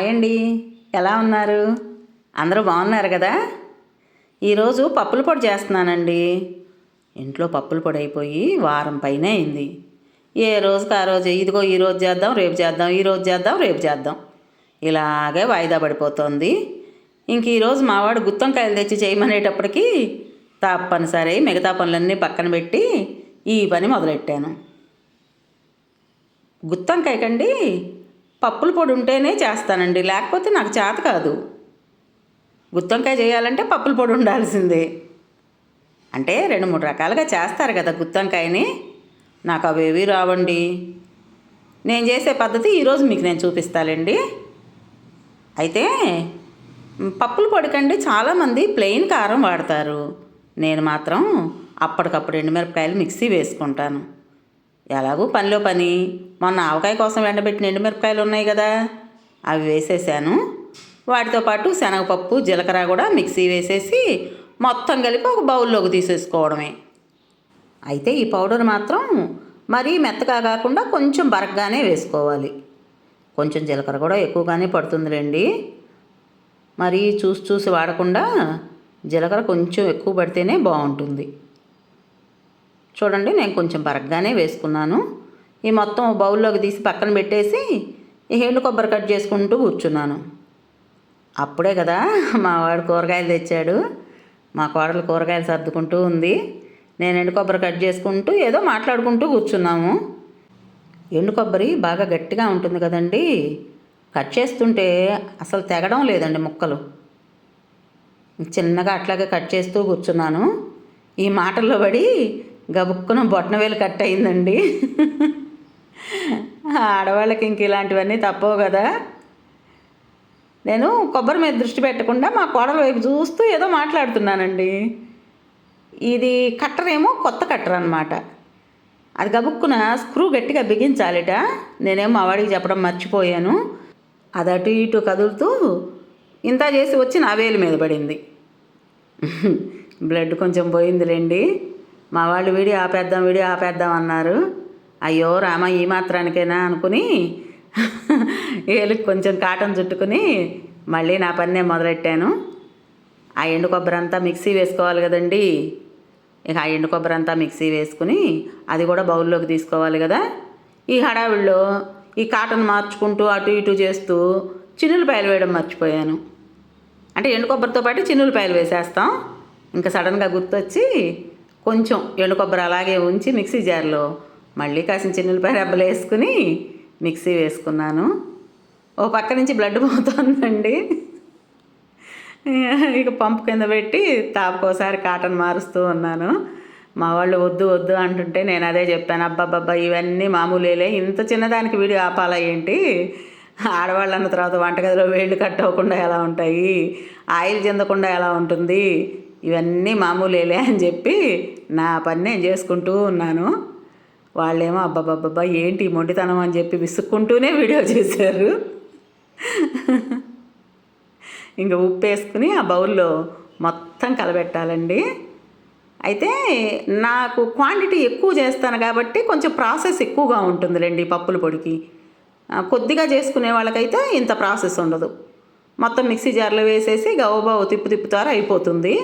Hi అండి ఎలా ఉన్నారు? అందరూ బాగున్నారు కదా? ఈరోజు పప్పుల పొడి చేస్తున్నానండి. ఇంట్లో పప్పుల పొడి అయిపోయి వారం పైన అయింది. ఏ రోజుకి ఆ రోజు? ఇదిగో ఈరోజు చేద్దాం రేపు చేద్దాం ఈరోజు చేద్దాం రేపు చేద్దాం. ఇలాగే వాయిదా పడిపోతుంది. ఇంక ఈరోజు మావాడు గుత్తంకాయలు తెచ్చి చేయమనేటప్పటికి తప్పనిసరి మిగతా పనులన్నీ పక్కన పెట్టి ఈ పని మొదలెట్టాను. గుత్తంకాయ కండి. పప్పుల పొడి ఉంటేనే చేస్తానండి. లేకపోతే నాకు చేత కాదు. గుత్తొంకాయ చేయాలంటే పప్పుల పొడి ఉండాల్సిందే. అంటే రెండు మూడు రకాలుగా చేస్తారు కదా గుత్తొంకాయని. నాకు అవేవి రావండి. నేను చేసే పద్ధతి ఈరోజు మీకు నేను చూపిస్తానండి అయితే పప్పుల పొడి పొడికండి చాలామంది ప్లెయిన్ కారం వాడతారు. నేను మాత్రం అప్పటికప్పుడు ఎండుమిరపకాయలు మిక్సీ వేసుకుంటాను. ఎలాగూ పనిలో పని. మొన్న ఆవకాయ కోసం ఎండబెట్టిన ఎండుమిరపకాయలు ఉన్నాయి కదా. అవి వేసేసాను. వాటితో పాటు శనగపప్పు జీలకర్ర కూడా మిక్సీ వేసేసి మొత్తం కలిపి ఒక బౌల్లోకి తీసేసుకోవడమే. అయితే ఈ పౌడర్ మాత్రం మరీ మెత్తగా కాకుండా కొంచెం బరగ్గానే వేసుకోవాలి. కొంచెం జీలకర్ర కూడా ఎక్కువగానే పడుతుందిలేండి. మరి చూసి చూసి వాడకుండా జీలకర్ర కొంచెం ఎక్కువ పడితేనే బాగుంటుంది. చూడండి నేను కొంచెం బరగ్గానే వేసుకున్నాను. ఈ మొత్తం బౌల్లోకి తీసి పక్కన పెట్టేసి ఈ ఎండు కొబ్బరి కట్ చేసుకుంటూ కూర్చున్నాను. అప్పుడే కదా మా వాడు కూరగాయలు తెచ్చాడు. మా కోడలు కూరగాయలు సర్దుకుంటూ ఉంది. నేను ఎండు కొబ్బరి కట్ చేసుకుంటూ ఏదో మాట్లాడుకుంటూ కూర్చున్నాము. ఎండు కొబ్బరి బాగా గట్టిగా ఉంటుంది కదండి. కట్ చేస్తుంటే అసలు తెగడం లేదండి ముక్కలు. చిన్నగా అట్లాగే కట్ చేస్తూ కూర్చున్నాను. ఈ మాటల్లో పడి గబుక్కున బొట్టనవేలు కట్ అయిందండి. ఆడవాళ్ళకి ఇంక ఇలాంటివన్నీ తప్పవు కదా. నేను కొబ్బరి మీద దృష్టి పెట్టకుండా మా కోడల వైపు చూస్తూ ఏదో మాట్లాడుతున్నానండి. ఇది కట్టర్ ఏమో కొత్త కట్టర్ అనమాట అది గబుక్కున స్క్రూ గట్టిగా బిగించాలిట. నేనేమో మా వాడికి చెప్పడం మర్చిపోయాను. అది అటు ఇటు కదులుతూ ఇంత చేసి వచ్చి నా వేలు మీద పడింది. బ్లడ్ కొంచెం పోయిందిలేండి. మా వాళ్ళు విడి ఆపేద్దాం విడి ఆపేద్దాం అన్నారు. అయ్యో రామ ఈ మాత్రానికైనా అనుకుని ఏలుకు కొంచెం కాటన్ చుట్టుకుని మళ్ళీ నా పని నేను మొదలెట్టాను. ఆ ఎండు కొబ్బరి అంతా మిక్సీ వేసుకోవాలి కదండి. ఇక ఆ ఎండు కొబ్బరి అంతా మిక్సీ వేసుకుని అది కూడా బౌల్లోకి తీసుకోవాలి కదా. ఈ హడావిడిలో ఈ కాటన్ మార్చుకుంటూ అటు ఇటు చేస్తూ చిన్నులపాయలు వేయడం మర్చిపోయాను. అంటే ఎండు కొబ్బరితో పాటు చిన్నులపాయలు వేసేస్తాం. ఇంకా సడన్గా గుర్తొచ్చి కొంచెం ఎండు కొబ్బరి అలాగే ఉంచి మిక్సీ జార్లో మళ్ళీ కాసిన చిన్నపై రెబ్బలు వేసుకుని మిక్సీ వేసుకున్నాను. ఓ పక్క నుంచి బ్లడ్ పోతుందండి. ఇక పంపు కింద పెట్టి తాపకోసారి కాటన్ మారుస్తూ ఉన్నాను. మా వాళ్ళు వద్దు వద్దు అంటుంటే నేను అదే చెప్పాను. అబ్బాబ్బా ఇవన్నీ మామూలేలే. ఇంత చిన్నదానికి వీడియో ఆపాలా ఏంటి? ఆడవాళ్ళు అన్న తర్వాత వంటగదిలో వేళ్ళు కట్ అవ్వకుండా ఎలా ఉంటాయి? ఆయిల్ చెందకుండా ఎలా ఉంటుంది? ఇవన్నీ మామూలేలే అని చెప్పి నా పని నేను చేసుకుంటూ ఉన్నాను. వాళ్ళేమో అబ్బాబ్బాబ్బా ఏంటి ఈ మొండితనం అని చెప్పి విసుక్కుంటూనే వీడియో చేశారు. ఇంకా ఉప్పు వేసుకుని ఆ బౌల్లో మొత్తం కలబెట్టాలండి. అయితే నాకు క్వాంటిటీ ఎక్కువ చేస్తాను కాబట్టి కొంచెం ప్రాసెస్ ఎక్కువగా ఉంటుందిలేండి పప్పుల పొడికి. కొద్దిగా చేసుకునే వాళ్ళకైతే ఇంత ప్రాసెస్ ఉండదు. మొత్తం మిక్సీ జార్లో వేసేసి గవబావు తిప్పు తిప్పుతారు అయిపోతుంది.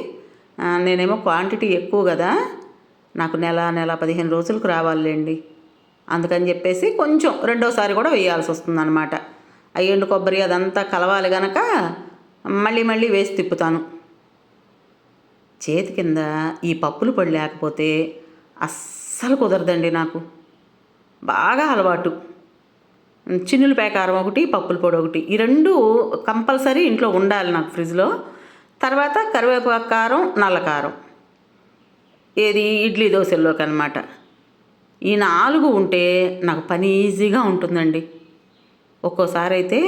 నేనేమో క్వాంటిటీ ఎక్కువ కదా నాకు నెల నెల పదిహేను రోజులకు రావాలండి అందుకని చెప్పేసి కొంచెం రెండోసారి కూడా వేయాల్సి వస్తుంది అనమాట ఎండు కొబ్బరి అదంతా కలవాలి గనక మళ్ళీ మళ్ళీ వేసి తిప్పుతాను. చేతి కింద ఈ పప్పులు పొడి లేకపోతే అస్సలు కుదరదండి నాకు. బాగా అలవాటు. చిన్నుల పేకారం ఒకటి పప్పుల పొడి ఒకటి ఈ రెండు కంపల్సరీ ఇంట్లో ఉండాలి నాకు ఫ్రిడ్జ్లో. తర్వాత కరివేపాకు కారం నల్ల కారం. ఏది? ఇడ్లీ దోశల్లోకి అనమాట ఈ నాలుగు ఉంటే నాకు పని ఈజీగా ఉంటుందండి. ఒక్కోసారి అయితే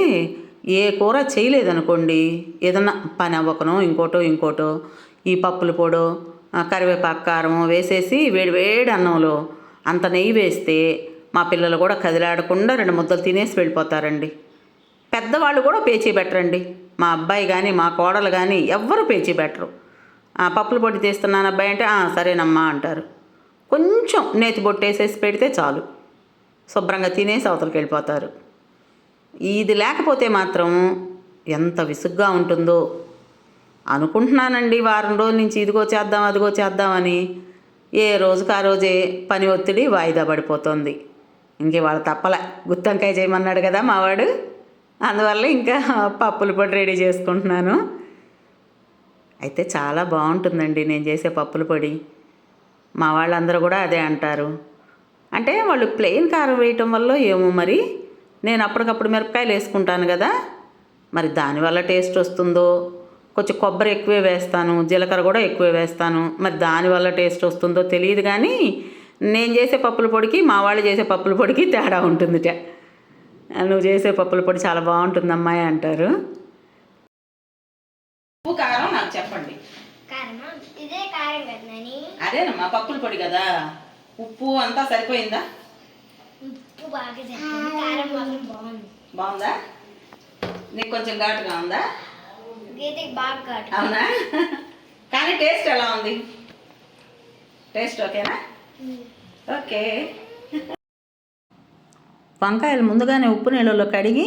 ఏ కూర చేయలేదనుకోండి ఏదన్నా పని అవ్వకనో ఇంకోటో ఇంకోటో ఈ పప్పుల పొడో కరివేపాకు కారం వేసేసి వేడి వేడి అన్నంలో అంత నెయ్యి వేస్తే మా పిల్లలు కూడా కదిలాడకుండా రెండు ముద్దలు తినేసి వెళ్ళిపోతారండి. పెద్దవాళ్ళు కూడా పేచీ పెట్టరండి. మా అబ్బాయి కానీ మా కోడలు కానీ ఎవ్వరు పేచి పెట్టరు. ఆ, పప్పుల పొడి తీస్తున్నాను అబ్బాయి అంటే సరేనమ్మా అంటారు. కొంచెం నేతి బొట్టేసేసి పెడితే చాలు. శుభ్రంగా తినేసి అవతలకి వెళ్ళిపోతారు. ఇది లేకపోతే మాత్రం ఎంత విసుగ్గా ఉంటుందో. అనుకుంటున్నానండి వారం రోజుల నుంచి ఇదిగో చేద్దాం అదిగో చేద్దామని ఏ రోజుకి ఆ రోజే పని ఒత్తిడి వాయిదా పడిపోతుంది. ఇంకే వాళ్ళ తప్పలే. గుత్తంకాయ చేయమన్నాడు కదా మావాడు. అందువల్ల ఇంకా పప్పుల పొడి రెడీ చేసుకుంటున్నాను. అయితే చాలా బాగుంటుందండి నేను చేసే పప్పుల పొడి. మా వాళ్ళందరూ కూడా అదే అంటారు. అంటే వాళ్ళు ప్లెయిన్ కారం వేయటం వల్ల ఏమో మరి నేను అప్పటికప్పుడు మిరపకాయలు వేసుకుంటాను కదా మరి దానివల్ల టేస్ట్ వస్తుందో? కొంచెం కొబ్బరి ఎక్కువే వేస్తాను జీలకర్ర కూడా ఎక్కువే వేస్తాను మరి దానివల్ల టేస్ట్ వస్తుందో తెలియదు కానీ నేను చేసే పప్పుల పొడికి మా వాళ్ళు చేసే పప్పుల పొడికి తేడా ఉంటుందిట. నువ్వు చేసే పప్పుల పొడి చాలా బాగుంటుంది అమ్మాయి అంటారు. ఉప్పు కారం నాకు చెప్పండి. అదేనమ్మా పప్పుల పొడి కదా. ఉప్పు అంతా సరిపోయిందా? ఉప్పు బాగా సరిపోయింది. కారం మాత్రం బాగుంది. బాగుందా? నీకు కొంచెం ఘాటుగా ఉందా? అవునా? కానీ టేస్ట్ ఎలా ఉంది? టేస్ట్ ఓకేనా? ఓకే. వంకాయలు ముందుగానే ఉప్పు నీళ్ళలో కడిగి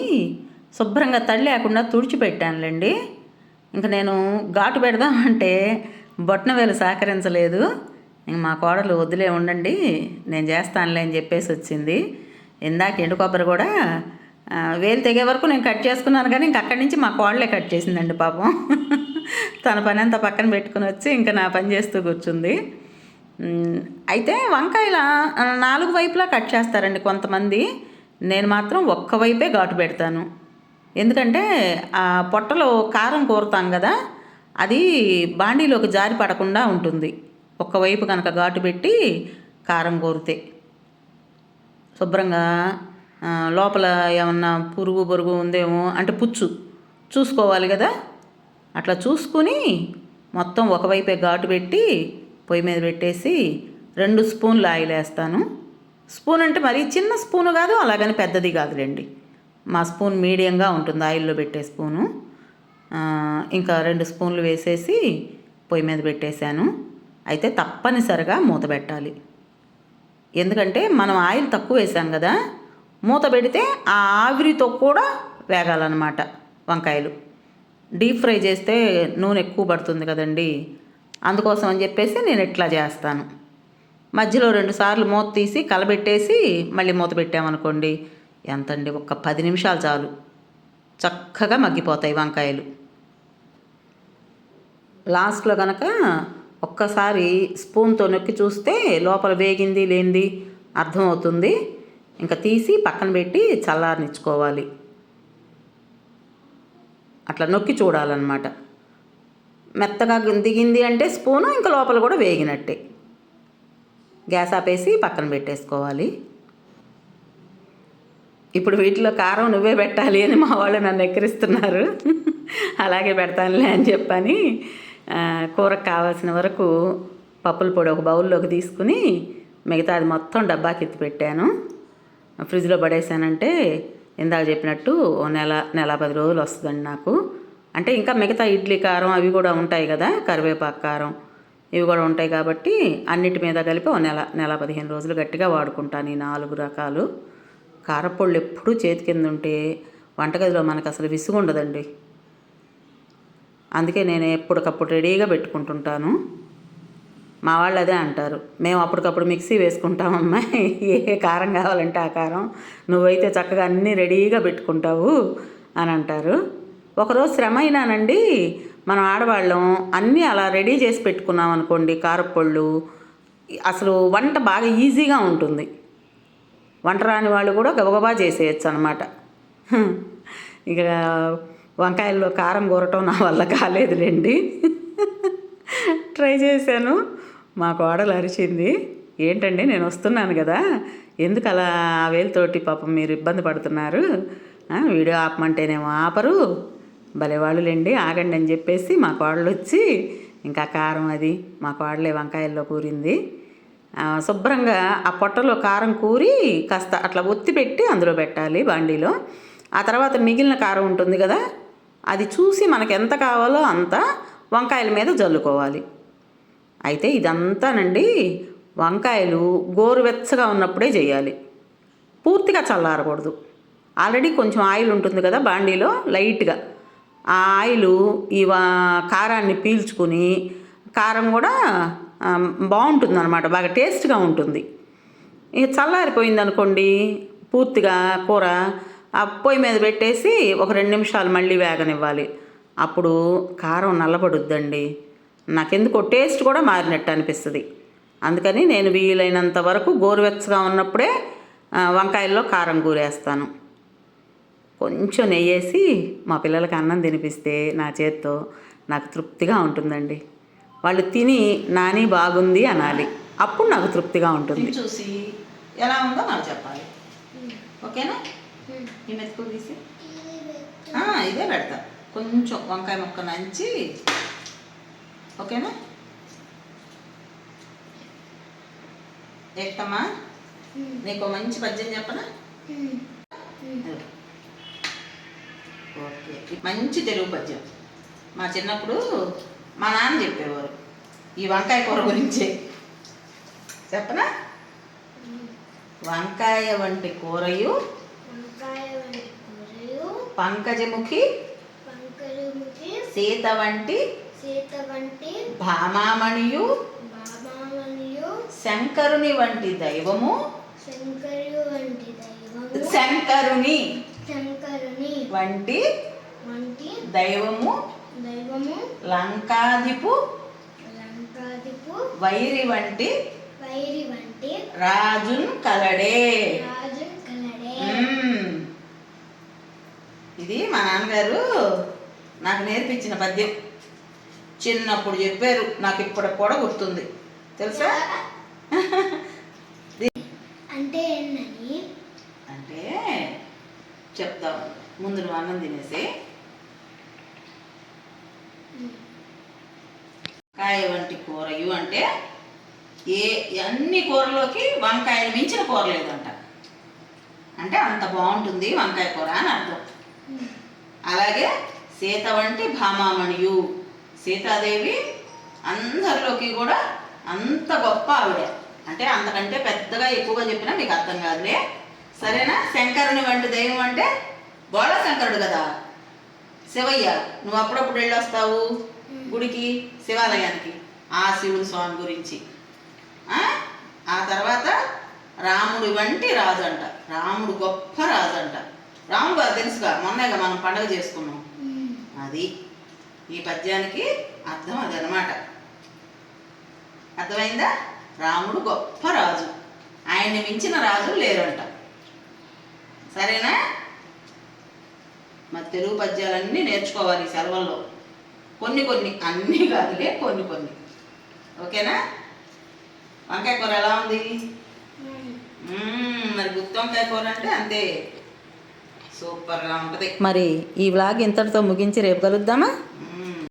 శుభ్రంగా తడి లేకుండా తుడిచిపెట్టానులేండి. ఇంక నేను ఘాటు పెడదామంటే బొట్టనవేలు సహకరించలేదు. ఇంక మా కోడలు వదిలే ఉండండి నేను చేస్తానులే అని చెప్పేసి వచ్చింది. ఇందాక ఎండు కొబ్బరి కూడా వేలు తెగే వరకు నేను కట్ చేసుకున్నాను కానీ ఇంక అక్కడి నుంచి మా కోడలే కట్ చేసిందండి పాపం. తన పని అంతా పక్కన పెట్టుకుని వచ్చి ఇంకా నా పని చేస్తూ కూర్చుంది. అయితే వంకాయల నాలుగు వైపులా కట్ చేస్తారండి కొంతమంది. నేను మాత్రం ఒక్క వైపే ఘాటు పెడతాను. ఎందుకంటే ఆ పొట్టలో కారం కోరుతాం కదా అది బాండీలోకి జారి పడకుండా ఉంటుంది. ఒక్కవైపు కనుక ఘాటు పెట్టి కారం కోరితే. శుభ్రంగా లోపల ఏమన్నా పురుగు పొరుగు ఉందేమో అంటే పుచ్చు. చూసుకోవాలి కదా. అట్లా చూసుకుని మొత్తం ఒకవైపే ఘాటు పెట్టి పొయ్యి మీద పెట్టేసి రెండు స్పూన్లు ఆయిల్ వేస్తాను స్పూన్ అంటే మరీ చిన్న స్పూను కాదు అలాగని పెద్దది కాదులేండి. మా స్పూన్ మీడియంగా ఉంటుంది ఆయిల్లో పెట్టే స్పూను. ఇంకా రెండు స్పూన్లు వేసేసి పొయ్యి మీద పెట్టేశాను. అయితే తప్పనిసరిగా మూత పెట్టాలి. ఎందుకంటే మనం ఆయిల్ తక్కువ వేసాం కదా మూత పెడితే ఆ ఆవిరితో కూడా వేగాలన్నమాట వంకాయలు. డీప్ ఫ్రై చేస్తే నూనె ఎక్కువ పడుతుంది కదండి అందుకోసం అని చెప్పేసి నేను ఇట్లా చేస్తాను. మధ్యలో రెండు సార్లు మూత తీసి కలబెట్టేసి మళ్ళీ మూత పెట్టామనుకోండి ఎంతండి ఒక్క పది నిమిషాలు చాలు. చక్కగా మగ్గిపోతాయి వంకాయలు. లాస్ట్లో కనుక ఒక్కసారి స్పూన్తో నొక్కి చూస్తే లోపల వేగింది లేనిది అర్థమవుతుంది. ఇంకా తీసి పక్కన పెట్టి చల్లారనిచ్చుకోవాలి. అట్లా నొక్కి చూడాలన్నమాట. మెత్తగా దిగింది అంటే స్పూను ఇంకా లోపల కూడా వేగినట్టే. గ్యాస్ ఆపేసి పక్కన పెట్టేసుకోవాలి. ఇప్పుడు వీటిలో కారం నువ్వే పెట్టాలి అని మా వాళ్ళు నన్ను ఎక్కిరిస్తున్నారు. అలాగే పెడతానులే అని చెప్పని కూరకు కావాల్సిన వరకు పప్పుల పొడి ఒక బౌల్లోకి తీసుకుని మిగతా అది మొత్తం డబ్బాకి ఎత్తి పెట్టాను. ఫ్రిడ్జ్లో పడేసానంటే ఇందాక చెప్పినట్టు ఓ నెల నెల పది రోజులు వస్తుందండి నాకు. అంటే ఇంకా మిగతా ఇడ్లీ కారం అవి కూడా ఉంటాయి కదా కరివేపాకు కారం. ఇవి కూడా ఉంటాయి కాబట్టి అన్నిటి మీద కలిపి ఓ నెల నెల పదిహేను రోజులు గట్టిగా వాడుకుంటాను ఈ నాలుగు రకాలు. కారపళ్ళు ఎప్పుడూ చేతి కింద ఉంటే వంటగదిలో మనకు అసలు విసుగు ఉండదండి. అందుకే నేను ఎప్పటికప్పుడు రెడీగా పెట్టుకుంటుంటాను. మా వాళ్ళు అదే అంటారు మేము అప్పటికప్పుడు మిక్సీ వేసుకుంటామమ్మా ఏ కారం కావాలంటే ఆ కారం నువ్వైతే చక్కగా అన్నీ రెడీగా పెట్టుకుంటావు అని అంటారు. ఒకరోజు శ్రమ అయినానండి మనం ఆడవాళ్ళం అన్నీ అలా రెడీ చేసి పెట్టుకున్నాం అనుకోండి కారపళ్ళు అసలు వంట బాగా ఈజీగా ఉంటుంది. వంట రాని వాళ్ళు కూడా గబగబా చేసేయచ్చు అనమాట ఇక వంకాయల్లో కారం కూరటం నా వల్ల కాలేదులేండి. ట్రై చేశాను. మా కోడలు అరిచింది. ఏంటండి నేను వస్తున్నాను కదా. ఎందుకు అలా ఆ వేలుతోటి పాపం మీరు ఇబ్బంది పడుతున్నారు? వీడియో ఆపమంటేనేమో ఆపరు. భలేవాళ్ళులేండి ఆగండి అని చెప్పేసి మా కోడలు వచ్చి ఇంకా కారం అది మా కోడలే వంకాయల్లో కూరింది. శుభ్రంగా ఆ పొట్టలో కారం కూరి కాస్త అట్లా ఒత్తి పెట్టి అందులో పెట్టాలి బాండీలో. ఆ తర్వాత మిగిలిన కారం ఉంటుంది కదా అది చూసి మనకు ఎంత కావాలో అంత వంకాయల మీద జల్లుకోవాలి. అయితే ఇదంతానండి వంకాయలు గోరువెచ్చగా ఉన్నప్పుడే చేయాలి. పూర్తిగా చల్లారకూడదు. ఆల్రెడీ కొంచెం ఆయిల్ ఉంటుంది కదా బాండీలో లైట్గా. ఆ ఆయిలు ఇవా కారాన్ని పీల్చుకుని కారం కూడా బాగుంటుంది అనమాట బాగా టేస్ట్గా ఉంటుంది. ఇక చల్లారిపోయింది అనుకోండి పూర్తిగా కూర ఆ పొయ్యి మీద పెట్టేసి ఒక రెండు నిమిషాలు మళ్ళీ వేగనివ్వాలి. అప్పుడు కారం నల్లబడుద్దండి. నాకెందుకో టేస్ట్ కూడా మారినట్టు అనిపిస్తుంది. అందుకని నేను వీలైనంత వరకు గోరువెచ్చగా ఉన్నప్పుడే వంకాయల్లో కారం కూరేస్తాను కొంచెం నెయ్యేసి మా పిల్లలకి అన్నం తినిపిస్తే నా చేత్తో నాకు తృప్తిగా ఉంటుందండి. వాళ్ళు తిని నాని బాగుంది అనాలి. అప్పుడు నాకు తృప్తిగా ఉంటుంది. చూసి ఎలా ఉందో నాకు చెప్పాలి. ఓకేనా? ఈ మెతుకులు తీసి. ఆ, ఇదే పెడతా. కొంచెం వంకాయ ముక్క నంచి. ఓకేనా? ఏటమ్మా నీకు మంచి పద్యం చెప్పనా? ఓకే. మంచి తెలుగు పద్యం. మా చిన్నప్పుడు మా నాన్న చెప్పేవారు ఈ వంకాయ కూర గురించి. చెప్పనా? వంకాయ వంటి కూరయు పంకజముఖి సీత వంటి భామామణియు శంకరుని వంటి దైవము శంకరు వంటి దైవము శంకరుని శంకరుని వంటి వంటి దైవము దైవము లంకాధిపు లంకాదిపు వైరి వంటి వైరి వంటి రాజున్ కలడే. రాజు కలడే. ఇది మా నాన్నగారు నాకు నేర్పించిన పద్యం. చిన్నప్పుడు చెప్పారు నాకు ఇప్పటికి కూడా గుర్తుంది. తెలుసా అంటే ఏంటని అంటే చెప్తాం ముందు నువ్వు అన్నం తినేసి. కాయ వంటి కూరయు అంటే ఏ అన్ని కూరలోకి వంకాయని మించిన కూర లేదంట. అంటే అంత బాగుంటుంది వంకాయ కూర అని అర్థం. అలాగే సీత వంటి భామామణియు. సీతాదేవి అందరిలోకి కూడా అంత గొప్ప ఆవిడ. అంటే అంతకంటే పెద్దగా ఎక్కువగా చెప్పినా మీకు అర్థం కాదులే. సరేనా? శంకరుని వంటి దైవం అంటే బోళ శంకరుడు కదా? శివయ్య నువ్వు అప్పుడప్పుడు వెళ్ళొస్తావు గుడికి శివాలయానికి? ఆ శివుడు స్వామి గురించి. ఆ? తర్వాత రాముడి వంటి రాజు అంట రాముడు గొప్ప రాజు అంట రాముడు గారు తెలుసుగా మొన్నగా మనం పండగ చేసుకున్నాం. అది ఈ పద్యానికి అర్థం అది అనమాట అర్థమైందా? రాముడు గొప్ప రాజు. ఆయన్ని మించిన రాజు లేరంట. సరేనా? మరి తెలుగు పద్యాలన్నీ నేర్చుకోవాలి సెలవుల్లో. కొన్ని కొన్ని అన్నీ కాదులే కొన్ని కొన్ని. ఓకేనా? వంకాయ కూర ఎలా ఉంది? మరి గుత్తి వంకాయ కూర అంటే అంతే. సూపర్గా ఉంటుంది. మరి ఈ వ్లాగ్ ఇంతటితో ముగించి రేపు కలుద్దామా.